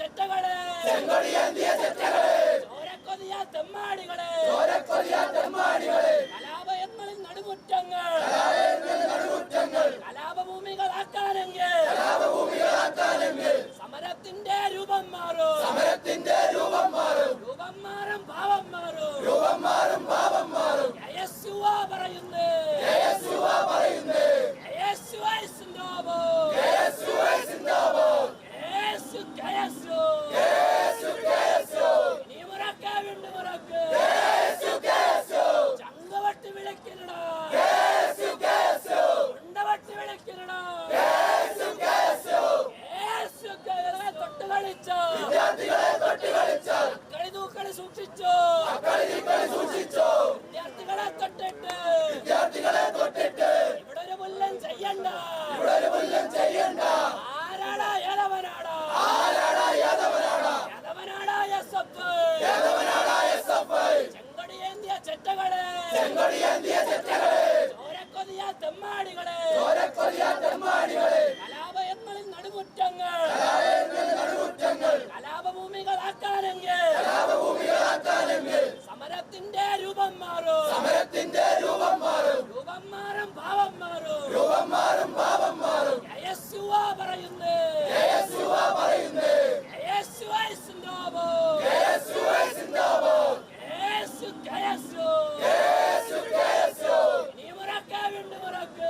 ചെറ്റകളെ? ചെറ്റകളെ? തെമ്മാടികളെ? തെമ്മാടികളെ? Bob Maru. Yo, Bob Maru. പറയുന്നു. യേശുവ പറയുന്നു. യേശുവ സിന്ദാബോ യേശുവ സിന്ദാബോ യേശു കയസു നീ മുറക്ക വീണ്ടും മുറക്ക.